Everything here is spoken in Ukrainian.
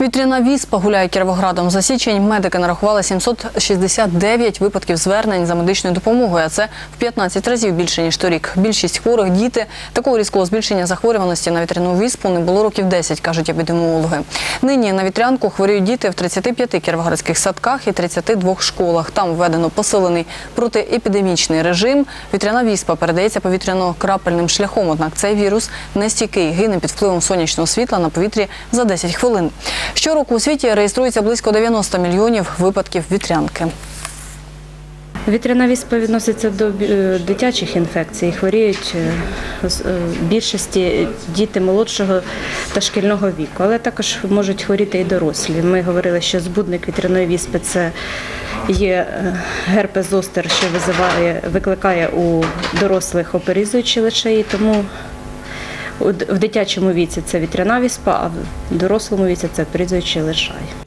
Вітряна віспа гуляє Кіровоградом. За січень медики нарахували 769 випадків звернень за медичною допомогою. А це в 15 разів більше ніж торік. Більшість хворих діти такого різкого збільшення захворюваності на вітряну віспу не було років 10, кажуть епідеміологи. Нині на вітрянку хворіють діти в 35 кіровоградських садках і 32 школах. Там введено посилений протиепідемічний режим. Вітряна віспа передається повітряно-крапельним шляхом. Однак цей вірус не стійкий, гине під впливом сонячного світла на повітрі за 10 хвилин. Щороку у світі реєструється близько 90 мільйонів випадків вітрянки. Вітряна віспа відноситься до е, дитячих інфекцій. Хворіють е, е, більшості діти молодшого та шкільного віку, але також можуть хворіти і дорослі. Ми говорили, що збудник вітряної віспи це є герпес зостер, що визиває, викликає у дорослих оперізуючі лишаї, тому в дитячому віці це вітряна віспа, а в дорослому віці це прізвище лишай.